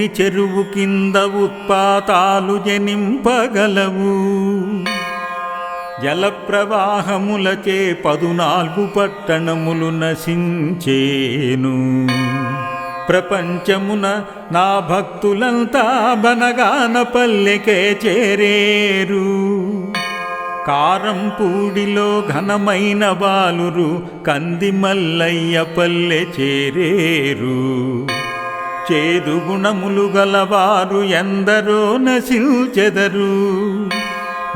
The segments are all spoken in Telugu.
ఊరి చెరువు కింద ఉత్పాతాలు జనింపగలవు. జలప్రవాహములచే పదునాలుగు పట్టణములు నశించేను. ప్రపంచమున నా భక్తులంతా బనగాన పల్లెకే చేరేరు. కారంపూడిలో ఘనమైన బాలురు కంది మల్లయ్య పల్లె చేరేరు. చేదు గుణములు గలవారు ఎందరో నశించెదరు.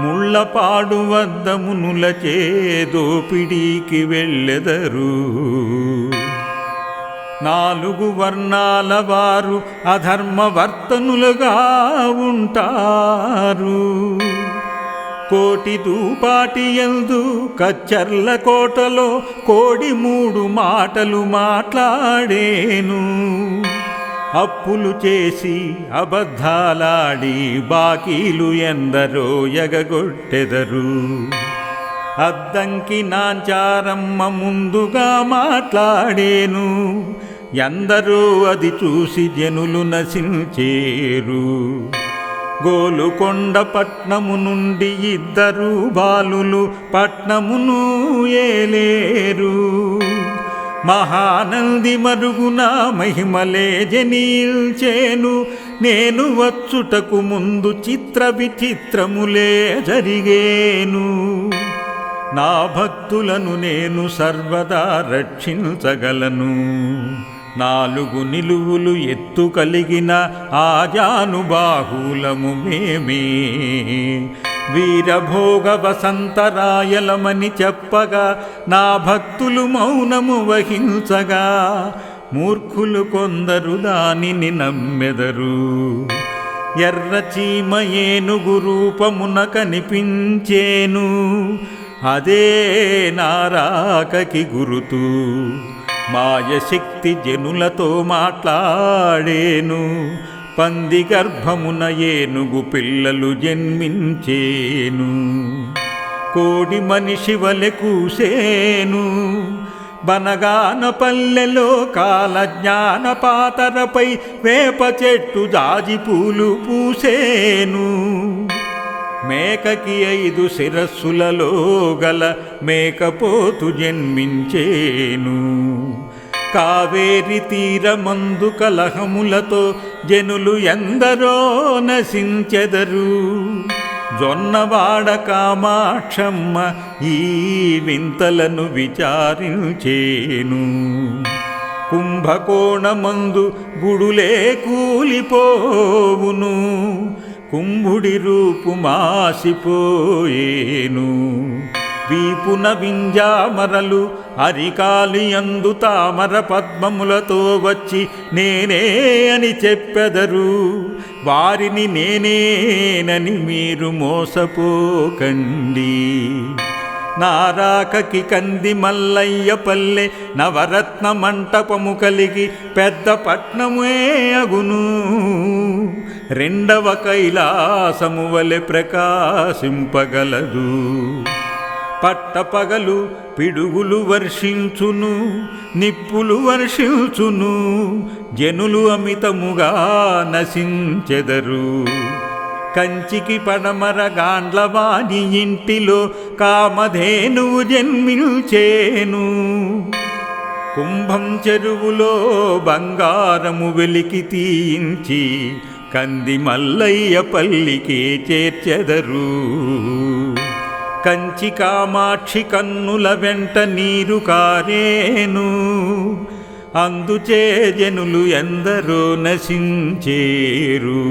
ముళ్ళపాడు వద్ద మునుల చేదోపిడీకి వెళ్ళెదరు. నాలుగు వర్ణాల వారు అధర్మవర్తనులుగా ఉంటారు. కోటి దూపాటి ఎందు కచ్చర్ల కోటలో కోడి మూడు మాటలు మాట్లాడేను. అప్పులు చేసి అబద్ధాలాడి బాకీలు ఎందరో ఎగగొట్టెదరు. అద్దంకి నాంచారమ్మ ముందుగా మాట్లాడేను. ఎందరో అది చూసి జనులు నశించేరు. గోలుకొండ పట్నము నుండి ఇద్దరు బాలులు పట్నమును ఏలేరు. మహానంది మరుగున మహిమలే జనీల్చేను. నేను వచ్చుటకు ముందు చిత్ర విచిత్రములే జరిగేను. నా భక్తులను నేను సర్వదా రక్షించగలను. నాలుగు నిలువులు ఎత్తు కలిగిన ఆజానుబాహులము మేమే. వీరభోగ వసంతరాయలమని చెప్పగా నా భక్తులు మౌనము వహించగా మూర్ఖులు కొందరు దానిని నమ్మెదరు. ఎర్రచీమ ఏనుగు రూపమున కనిపించేను అదే నారాకకి గురుతు. మాయశక్తి జనులతో మాట్లాడేను పంది గర్భమున ఏనుగు పిల్లలు జన్మించేను. కోడి మనిషి వలె కూసేను. బనగాన పల్లెలో కాల జ్ఞాన పాతరపై వేప చెట్టు జాజి పూలు పూసేను. మేకకి ఐదు శిరస్సులలో గల మేకపోతు జన్మించేను. కావేరి తీరమందు కలహములతో జనులు ఎందరో నశించెదరు. జొన్నవాడ కామాక్షమ్మ ఈ వింతలను విచారించేను. కుంభకోణమందు గుడులే కూలిపోవును. కుంభుడి రూపు మాసిపోయేను వీపున వింజామరలు అరికాలి అందు తామర పద్మములతో వచ్చి నేనే అని చెప్పెదరు. వారిని నేనేనని మీరు మోసపోకండి. నారాకకి కంది మల్లయ్య పల్లె నవరత్న మంటపము కలిగి పెద్ద పట్నమే అగును. రెండవ కైలాసము వలె ప్రకాశింపగలదు. పట్టపగలు పిడుగులు వర్షించును నిప్పులు వర్షించును జనులు అమితముగా నశించెదరు. కంచికి పడమర గాండ్లవాణి ఇంటిలో కామధేనువు జన్మించేను. కుంభం చెరువులో బంగారము వెలికి తీయించి కంది మల్లయ్య పల్లికి చేర్చెదరు. కంచి కామాక్షి కన్నుల వెంట నీరు కారేను. అందుచే జనులు ఎందరో నశించేరు.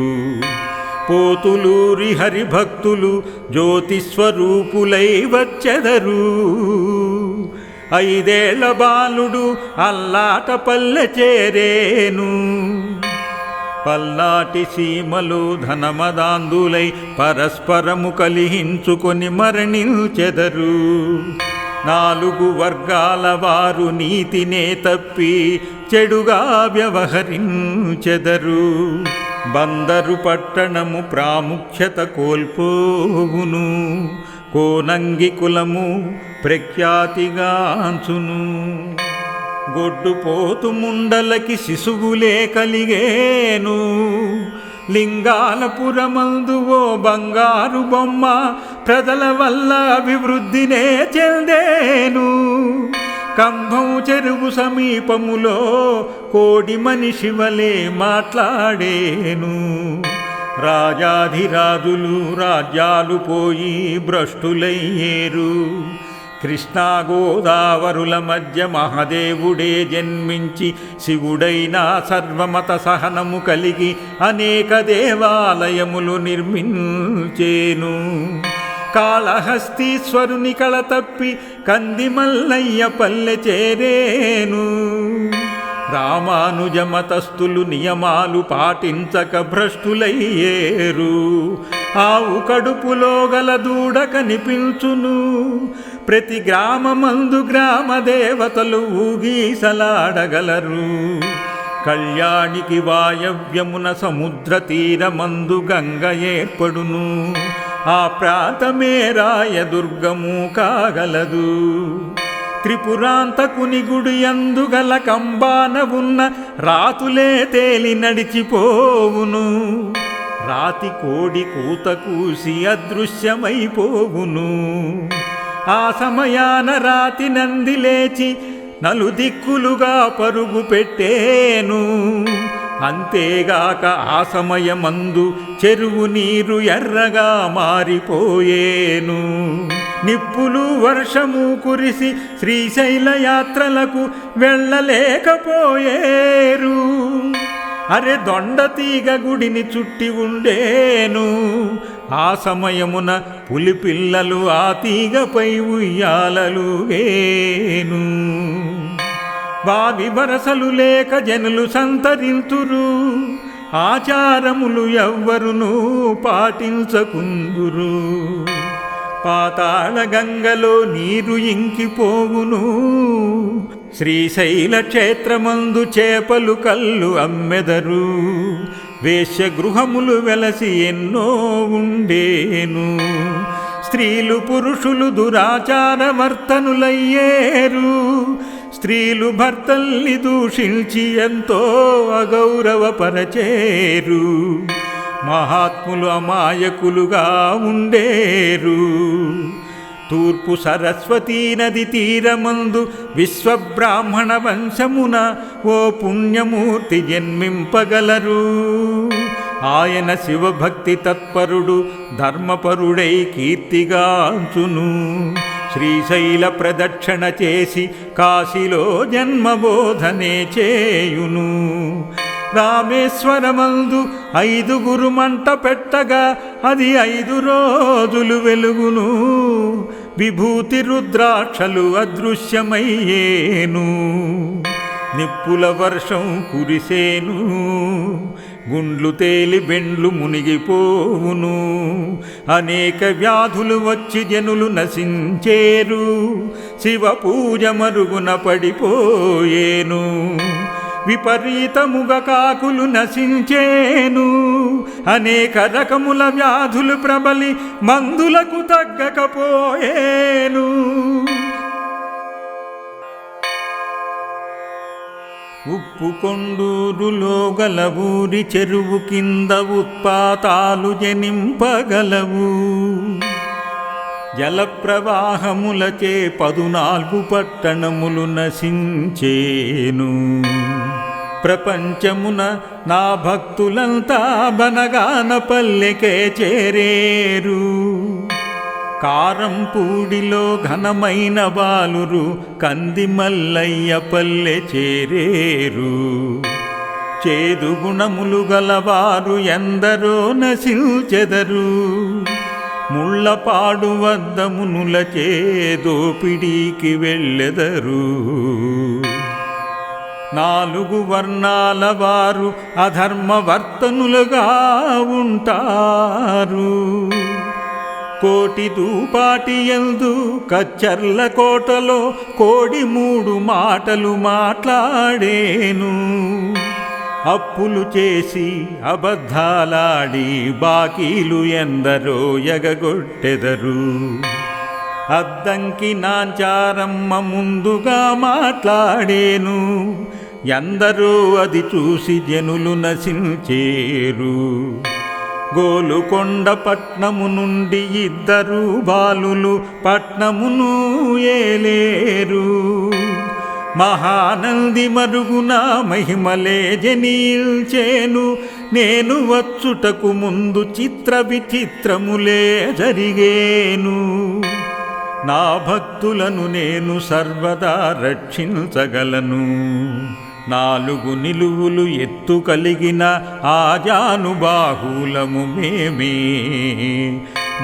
పోతులూరి హరిభక్తులు జ్యోతిస్వరూపులై వచ్చెదరు. ఐదేళ్ళ బాలుడు అల్లాట పల్లె చేరేను. పల్నాటి సీమలు ధనమదాందులై పరస్పరము కలిహించుకొని మరణించెదరు. నాలుగు వర్గాల వారు నీతినే తప్పి చెడుగా వ్యవహరించెదరు. బందరు పట్టణము ప్రాముఖ్యత కోల్పోవును. కోనంగి కులము ప్రఖ్యాతిగాంచును. గొడ్డుపోతు ముండలకి శిశువులే కలిగేను. లింగాలపురమందు ఓ బంగారు బొమ్మ ప్రజల వల్ల అభివృద్ధినే చెందేను. కంభం చెరువు సమీపములో కోడి మనిషి వలె మాట్లాడేను. రాజాధిరాజులు రాజ్యాలు పోయి భ్రష్టులయ్యేరు. కృష్ణా గోదావరుల మధ్య మహదేవుడే జన్మించి శివుడైన సర్వమత సహనము కలిగి అనేక దేవాలయములు నిర్మించేను. కాళహస్తీశ్వరుని కళ తప్పి కందిమల్లయ్య పల్లె చేరేను. రామానుజమతస్థులు నియమాలు పాటించక భ్రష్టులయ్యేరు ఆవు కడుపులో గల దూడ కనిపించును. ప్రతి గ్రామమందు గ్రామ దేవతలు ఊగీసలాడగలరు కళ్యాణికి వాయవ్యమున సముద్ర తీరమందు గంగ ఏర్పడును. ఆ ప్రాంతమే రాయదుర్గము కాగలదు. త్రిపురాంతకుని గుడి అందుగల కంబాన ఉన్న రాతులే తేలి నడిచిపోవును. రాతి కోడి కూత కూసి అదృశ్యమైపోవును. ఆ సమయాన రాతి నంది లేచి నలుదిక్కులుగా పరుగు పెట్టేను. అంతేగాక ఆ సమయమందు చెరువు నీరు ఎర్రగా మారిపోయేను. నిప్పులు వర్షము కురిసి శ్రీశైల యాత్రలకు వెళ్ళలేకపోయేరు. అరే దొండతీగ గుడిని చుట్టి ఉండేను. ఆ సమయమున పులి పిల్లలు ఆ తీగపై ఉయ్యాలలుగేను. బావి వరసలు లేక జనులు సంతరింతురు. ఆచారములు ఎవ్వరును పాటించకుందురు. పాతాళ గంగలో నీరు ఇంకిపోవును. శ్రీశైల క్షేత్రమందు చేపలు కళ్ళు అమ్మెదరు. వేశ్యగృహములు వెలసి ఎన్నో ఉండేను. స్త్రీలు పురుషులు దురాచారవర్తనులయ్యేరు స్త్రీలు భర్తల్ని దూషించి ఎంతో అగౌరవపరచేరు. మహాత్ములు అమాయకులుగా ఉండేరు. తూర్పు సరస్వతీ నది తీరమందు విశ్వబ్రాహ్మణ వంశమున ఓ పుణ్యమూర్తి జన్మింపగలరు. ఆయన శివభక్తి తత్పరుడు ధర్మపరుడై కీర్తిగాంచును. శ్రీశైల ప్రదక్షిణ చేసి కాశీలో జన్మబోధనే చేయును. రామేశ్వరమందు ఐదుగురు మంట పెట్టగా అది ఐదు రోజులు వెలుగును. విభూతి రుద్రాక్షలు అదృశ్యమయ్యేను. నిప్పుల వర్షం కురిసేను. గుండ్లు తేలి బెండ్లు మునిగిపోవును. అనేక వ్యాధులు వచ్చి జనులు నశించేరు. శివ పూజ మరుగున పడిపోయేను. విపరీతముగ కాకులు నశించేను. అనేక రకముల వ్యాధులు ప్రబలి మందులకు తగ్గకపోయేను. ఉప్పు కొండూరులో గల ఊరి చెరువు కింద ఉత్పాతాలు జనింపగలవు. జలప్రవాహములచే పదునాలుగు పట్టణములు నశించేను. ప్రపంచమున నా భక్తులంతా బనగాన పల్లెకే చేరేరు. కారంపూడిలో ఘనమైన బాలురు కంది మల్లయ్య పల్లె చేరేరు. చేదు గుణములు గలవారు ఎందరో నశించెదరు. ముళ్ళపాడు వద్ద మునుల చేదోపిడీకి వెళ్ళెదరు. నాలుగు వర్ణాల వారు అధర్మవర్తనులుగా ఉంటారు. కోటి దూపాటి ఎందు కచ్చర్ల కోటలో కోడి మూడు మాటలు మాట్లాడేను. అప్పులు చేసి అబద్ధాలాడి బాకీలు ఎందరో ఎగగొట్టెదరు. అద్దంకి నాంచారమ్మ ముందుగా మాట్లాడేను. ఎందరూ అది చూసి జనులు నశించేరు. గోలుకొండ పట్నము నుండి ఇద్దరు బాలులు పట్నమును ఏలేరు. మహానంది మరుగున మహిమలే జనీల్చేను. నేను వచ్చుటకు ముందు చిత్ర విచిత్రములే జరిగేను. నా భక్తులను నేను సర్వదా రక్షించగలను. నాలుగు నిలువులు ఎత్తు కలిగిన ఆజానుబాహులము మేమే.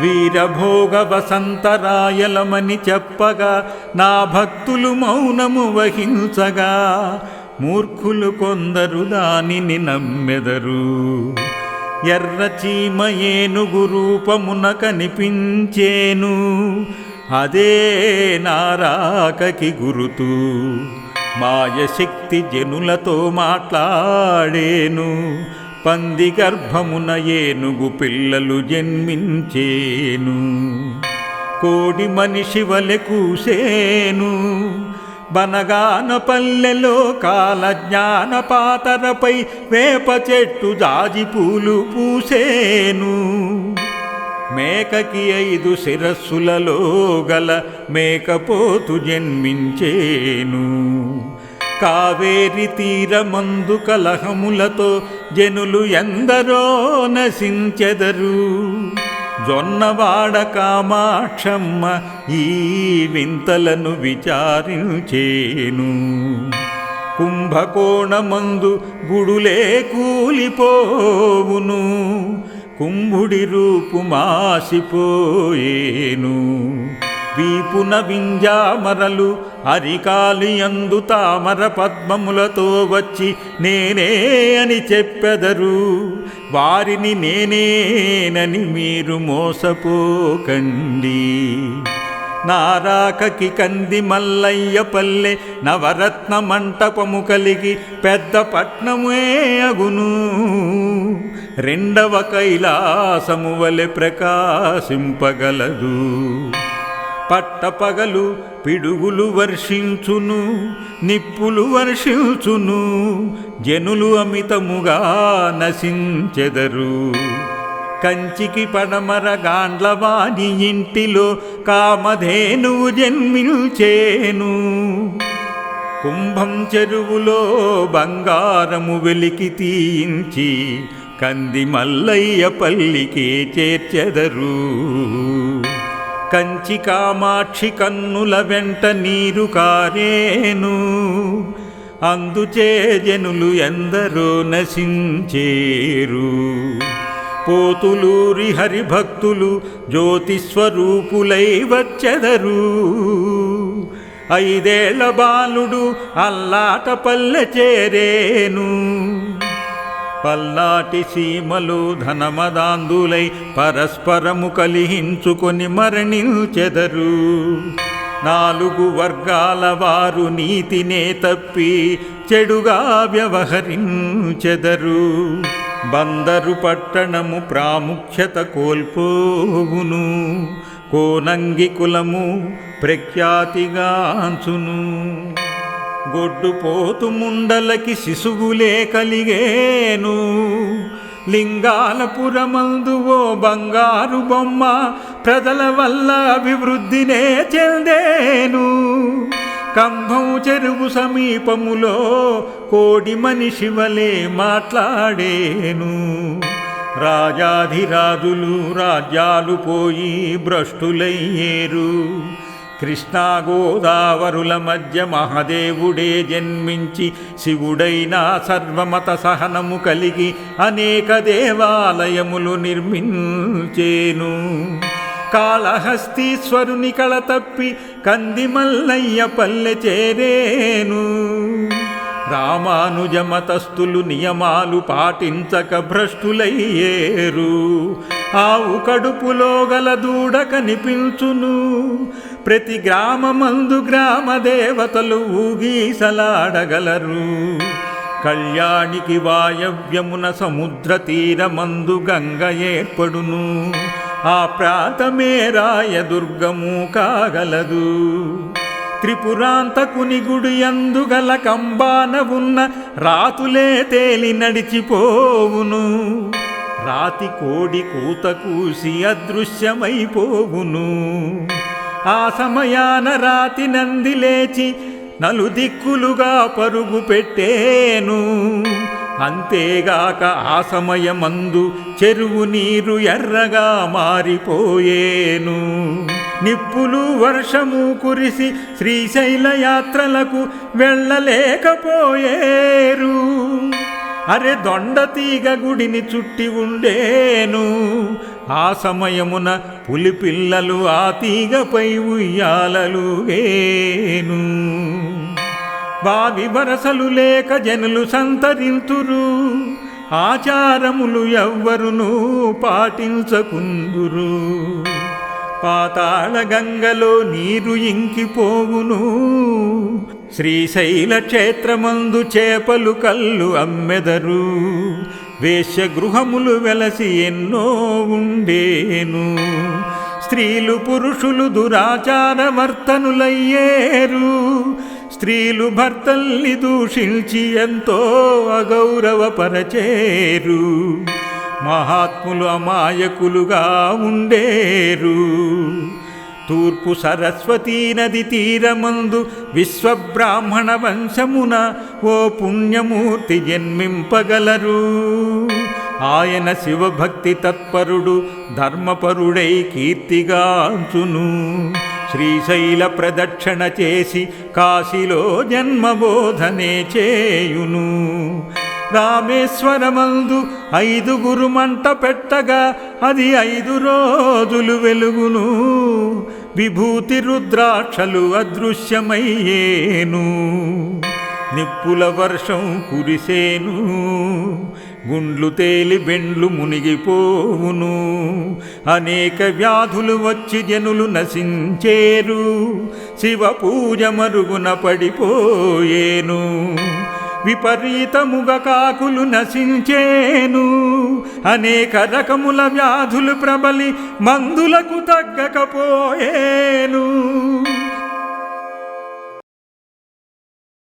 వీరభోగ వసంతరాయలమని చెప్పగా నా భక్తులు మౌనము వహించగా మూర్ఖులు కొందరు దానిని నమ్మెదరు. ఎర్ర చీమ ఏనుగు రూపమున కనిపించేను అదే నారాకకి గురుతు. మాయశక్తి జనులతో మాట్లాడేను. పంది గర్భమున ఏనుగు పిల్లలు జన్మించేను. కోడి మనిషి వలె కూసేను. బనగాన పల్లెలో కాల జ్ఞాన పాతరపై వేప చెట్టు జాజి పూలు పూసేను. మేకకి ఐదు శిరస్సులలో గల మేకపోతు జన్మించేను. కావేరి తీరమందు కలహములతో జనులు ఎందరో నశించెదరు. జొన్నవాడ కామాక్షమ్మ ఈ వింతలను విచారించేను. కుంభకోణమందు గుడులే కూలిపోవును. కుంభుడి రూపు మాసిపోయేను. వీపున వింజామరలు అరికాలియందు తామర పద్మములతో వచ్చి నేనే అని చెప్పెదరు. వారిని నేనేనని మీరు మోసపోకండి. నారాకకి కంది మల్లయ్య పల్లె నవరత్న మంటపము కలిగి పెద్ద పట్నమే అగును. రెండవ కైలాసము వలె ప్రకాశింపగలదు. పట్టపగలు పిడుగులు వర్షించును నిప్పులు వర్షించును జనులు అమితముగా నశించెదరు. కంచికి పడమర గాండ్లవాణి ఇంటిలో కామధేనువు జన్మించేను. కుంభం చెరువులో బంగారము వెలికి తీయించి కంది మల్లయ్య పల్లికే చేర్చెదరు. కంచి కామాక్షి కన్నుల వెంట నీరు కారేను. అందుచే జనులు ఎందరో నశించేరు. పోతులూరి హరిభక్తులు జ్యోతిస్వరూపులై వచ్చెదరు. ఐదేళ్ళ బాలుడు అల్లాట పల్లె చేరేను. పల్లాటి సీమలు ధనమదాందులై పరస్పరము కలిహించుకొని మరణించెదరు. నాలుగు వర్గాల వారు నీతినే తప్పి చెడుగా వ్యవహరించెదరు. బందరు పట్టణము ప్రాముఖ్యత కోల్పోవును. కోనంగి కులము ప్రఖ్యాతిగాంచును. గొడ్డుపోతు ముండలకి శిశువులే కలిగేను. లింగాలపురమందు ఓ బంగారు బొమ్మ ప్రజల వల్ల అభివృద్ధినే చెందేను. కంభం చెరువు సమీపములో కోడి మనిషి వలె మాట్లాడేను. రాజాధిరాజులు రాజ్యాలు పోయి భ్రష్టులయ్యేరు. కృష్ణా గోదావరుల మధ్య మహదేవుడే జన్మించి శివుడైన సర్వమత సహనము కలిగి అనేక దేవాలయములు నిర్మించేను. కాళహస్తీశ్వరుని కళ తప్పి కందిమల్లయ్య పల్లె చేరేను. రామానుజమతస్థులు నియమాలు పాటించక భ్రష్టులయ్యేరు. ఆవు కడుపులో గల దూడ కనిపించును. ప్రతి గ్రామమందు గ్రామ దేవతలు ఊగీసలాడగలరు. కళ్యాణికి వాయవ్యమున సముద్ర తీరమందు గంగ ఏర్పడును. ఆ ప్రాతమే రాయదుర్గము కాగలదు. త్రిపురాంతకుని గుడి అందుగల కంబాన ఉన్న రాతులే తేలి నడిచిపోవును. రాతి కోడి కూత కూసి అదృశ్యమైపోవును. ఆ సమయాన రాతి నంది లేచి నలుదిక్కులుగా పరుగు పెట్టేను. అంతేగాక ఆ సమయమందు చెరువు నీరు ఎర్రగా మారిపోయేను. నిప్పులు వర్షము కురిసి శ్రీశైల యాత్రలకు వెళ్ళలేకపోయేరు. అరే దొండతీగ గుడిని చుట్టి ఉండేను. ఆ సమయమున పులిపిల్లలు ఆ తీగపై ఉయ్యాలలుగేను. వావి వరసలు లేక జనులు సంతరింతురు ఆచారములు ఎవ్వరును పాటించకుందురు. పాతాళ గంగలో నీరు ఇంకిపోవును శ్రీశైల క్షేత్రమందు చేపలు కళ్ళు అమ్మెదరు. వేషగృహములు వెలసి ఎన్నో ఉండేను. స్త్రీలు పురుషులు దురాచారమర్తనులయ్యేరు స్త్రీలు భర్తల్ని దూషించి ఎంతో అగౌరవపరచేరు. మహాత్ములు అమాయకులుగా ఉండేరు. తూర్పు సరస్వతీ నది తీరమందు విశ్వబ్రాహ్మణ వంశమున ఓ పుణ్యమూర్తి జన్మింపగలరు. ఆయన శివభక్తి తత్పరుడు ధర్మపరుడై కీర్తిగాంచును శ్రీశైల ప్రదక్షిణ చేసి కాశీలో జన్మబోధనే చేయును. రామేశ్వరమందు ఐదుగురు మంట పెట్టగా అది ఐదు రోజులు వెలుగును. విభూతి రుద్రాక్షలు అదృశ్యమయ్యేను. నిప్పుల వర్షం కురిసేను. గుండ్లు తేలి బెండ్లు మునిగిపోవును. అనేక వ్యాధులు వచ్చి జనులు నశించేరు. శివ పూజ మరుగున పడిపోయేను. విపరీతముగ కాకులు నశించేను. అనేక రకముల వ్యాధులు ప్రబలి మందులకు తగ్గకపోయేను.